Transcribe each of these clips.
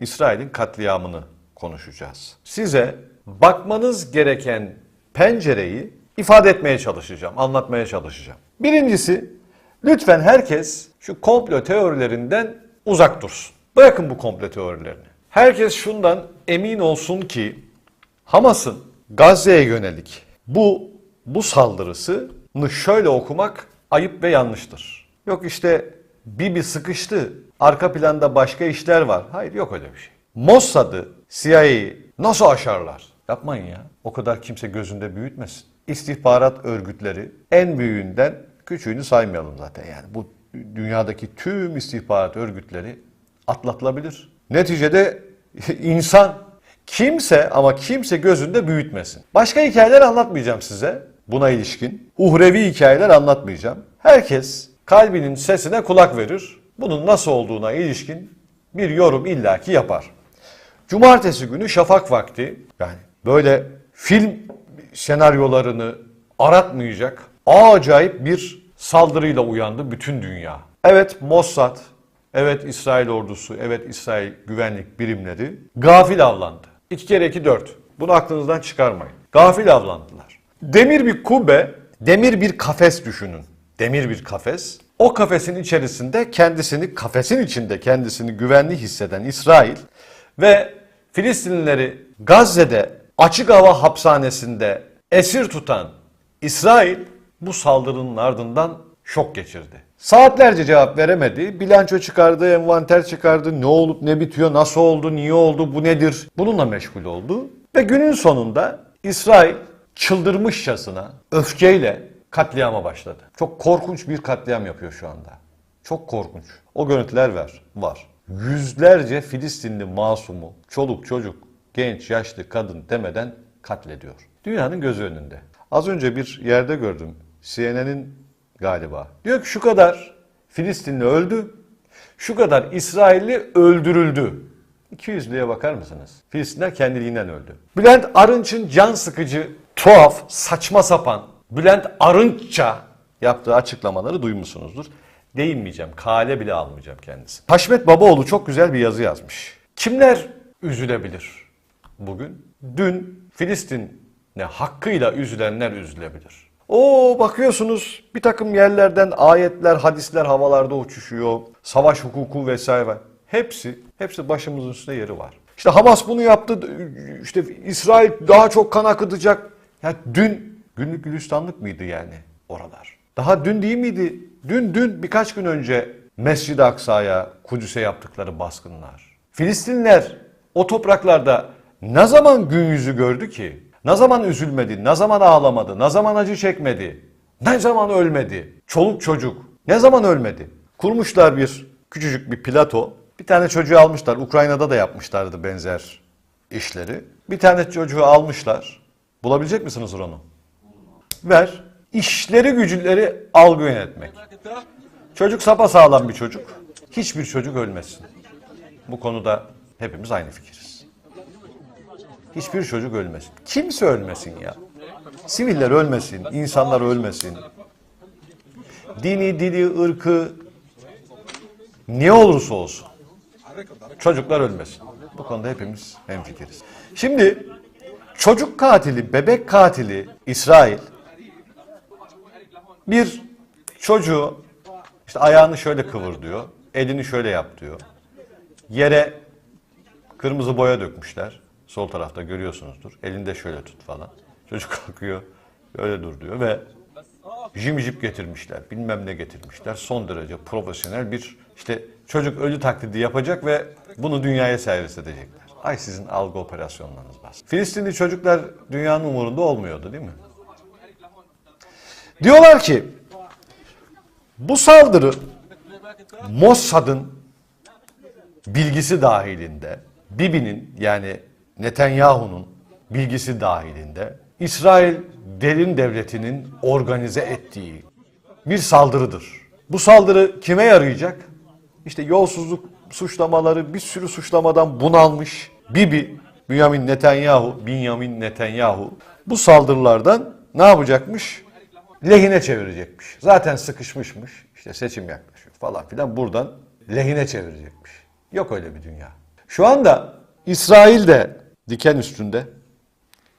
İsrail'in katliamını konuşacağız. Size bakmanız gereken pencereyi ifade etmeye çalışacağım, anlatmaya çalışacağım. Birincisi, lütfen herkes şu komplo teorilerinden uzak dursun. Bırakın bu komplo teorilerini. Herkes şundan emin olsun ki Hamas'ın Gazze'ye yönelik bu bu saldırısını şöyle okumak ayıp ve yanlıştır. Yok işte Bibi sıkıştı, arka planda başka işler var. Hayır yok öyle bir şey. Mossad'ı, CIA'yı nasıl aşarlar? Yapmayın ya. O kadar kimse gözünde büyütmesin. İstihbarat örgütleri en büyüğünden küçüğünü saymayalım zaten yani. Bu dünyadaki tüm istihbarat örgütleri atlatılabilir. Neticede insan kimse ama kimse gözünde büyütmesin. Başka hikayeler anlatmayacağım size buna ilişkin. Uhrevi hikayeler anlatmayacağım. Herkes kalbinin sesine kulak verir. Bunun nasıl olduğuna ilişkin bir yorum illaki yapar. Cumartesi günü şafak vakti yani böyle film senaryolarını aratmayacak acayip bir saldırıyla uyandı bütün dünya. Evet Mossad, evet İsrail ordusu, evet İsrail güvenlik birimleri gafil avlandı. İki kere iki dört. Bunu aklınızdan çıkarmayın. Gafil avlandılar. Demir bir kubbe, demir bir kafes düşünün. Demir bir kafes. O kafesin içerisinde kendisini, kafesin içinde kendisini güvenli hisseden İsrail ve Filistinlileri Gazze'de açık hava hapishanesinde esir tutan İsrail bu saldırının ardından şok geçirdi. Saatlerce cevap veremedi. Bilanço çıkardı, envanter çıkardı. Ne olup ne bitiyor, nasıl oldu, niye oldu, bu nedir? Bununla meşgul oldu. Ve günün sonunda İsrail çıldırmışçasına öfkeyle katliama başladı. Çok korkunç bir katliam yapıyor şu anda. Çok korkunç. O görüntüler var. Var. Yüzlerce Filistinli masumu, çoluk çocuk, genç, yaşlı, kadın demeden katlediyor. Dünyanın gözü önünde. Az önce bir yerde gördüm. CNN'in galiba. Diyor ki şu kadar Filistinli öldü, şu kadar İsrailli öldürüldü. 200'lüye bakar mısınız? Filistinler kendiliğinden öldü. Bülent Arınç'ın can sıkıcı, tuhaf, saçma sapan, Bülent Arınçça yaptığı açıklamaları duymuşsunuzdur. Değinmeyeceğim, kale bile almayacağım kendisi. Haşmet Babaoğlu çok güzel bir yazı yazmış. Kimler üzülebilir bugün? Dün Filistin'e hakkıyla üzülenler üzülebilir. O bakıyorsunuz bir takım yerlerden ayetler, hadisler havalarda uçuşuyor. Savaş hukuku vesaire. Hepsi, hepsi başımızın üstünde yeri var. İşte Hamas bunu yaptı. İşte İsrail daha çok kan akıtacak. Ya dün günlük gülistanlık mıydı yani oralar? Daha dün değil miydi? Dün dün birkaç gün önce Mescid-i Aksa'ya, Kudüs'e yaptıkları baskınlar. Filistinler o topraklarda ne zaman gün yüzü gördü ki? Ne zaman üzülmedi, ne zaman ağlamadı, ne zaman acı çekmedi, ne zaman ölmedi? Çoluk çocuk ne zaman ölmedi? Kurmuşlar bir küçücük bir plato. Bir tane çocuğu almışlar. Ukrayna'da da yapmışlardı benzer işleri. Bir tane çocuğu almışlar. Bulabilecek misiniz onu? Ver. İşleri gücüleri algı yönetmek. Çocuk sapasağlam bir çocuk. Hiçbir çocuk ölmesin. Bu konuda hepimiz aynı fikiriz. Hiçbir çocuk ölmesin. Kimse ölmesin ya. Siviller ölmesin, insanlar ölmesin. Dini, dili, ırkı ne olursa olsun. Çocuklar ölmesin. Bu konuda hepimiz hemfikiriz. Şimdi çocuk katili, bebek katili İsrail bir çocuğu işte ayağını şöyle kıvır diyor, elini şöyle yap diyor. Yere kırmızı boya dökmüşler. Sol tarafta görüyorsunuzdur. Elinde şöyle tut falan. Çocuk kalkıyor, öyle dur diyor ve jim jip getirmişler, bilmem ne getirmişler. Son derece profesyonel bir işte çocuk ölü taklidi yapacak ve bunu dünyaya servis edecekler. Ay sizin algı operasyonlarınız bas. Filistinli çocuklar dünyanın umurunda olmuyordu değil mi? Diyorlar ki bu saldırı Mossad'ın bilgisi dahilinde, Bibi'nin yani Netanyahu'nun bilgisi dahilinde İsrail derin devletinin organize ettiği bir saldırıdır. Bu saldırı kime yarayacak? İşte yolsuzluk suçlamaları bir sürü suçlamadan bunalmış Bibi, Benjamin Netanyahu, Benjamin Netanyahu bu saldırılardan ne yapacakmış? Lehine çevirecekmiş. Zaten sıkışmışmış. İşte seçim yaklaşıyor falan filan buradan lehine çevirecekmiş. Yok öyle bir dünya. Şu anda İsrail de diken üstünde.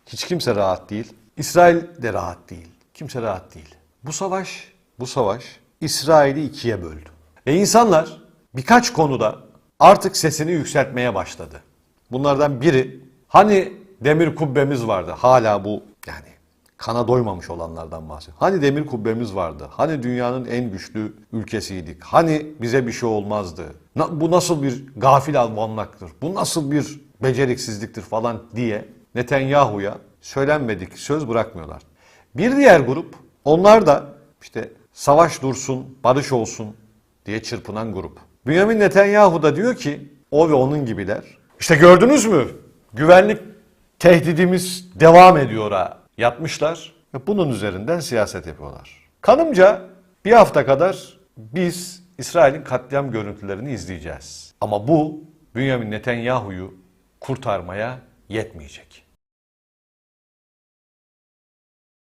Hiç kimse rahat değil. İsrail de rahat değil. Kimse rahat değil. Bu savaş, bu savaş İsrail'i ikiye böldü. Ve insanlar birkaç konuda artık sesini yükseltmeye başladı. Bunlardan biri hani demir kubbemiz vardı. Hala bu yani kana doymamış olanlardan bahsediyor. Hani demir kubbemiz vardı. Hani dünyanın en güçlü ülkesiydik. Hani bize bir şey olmazdı. Na- bu nasıl bir gafil almanlaktır? Bu nasıl bir beceriksizliktir falan diye Netanyahu'ya söylenmedik söz bırakmıyorlar. Bir diğer grup onlar da işte savaş dursun, barış olsun diye çırpınan grup. Bünyamin Netanyahu da diyor ki o ve onun gibiler. İşte gördünüz mü? Güvenlik tehdidimiz devam ediyor ha. Yapmışlar ve bunun üzerinden siyaset yapıyorlar. Kanımca bir hafta kadar biz İsrail'in katliam görüntülerini izleyeceğiz. Ama bu Bünyamin Netanyahu'yu kurtarmaya yetmeyecek.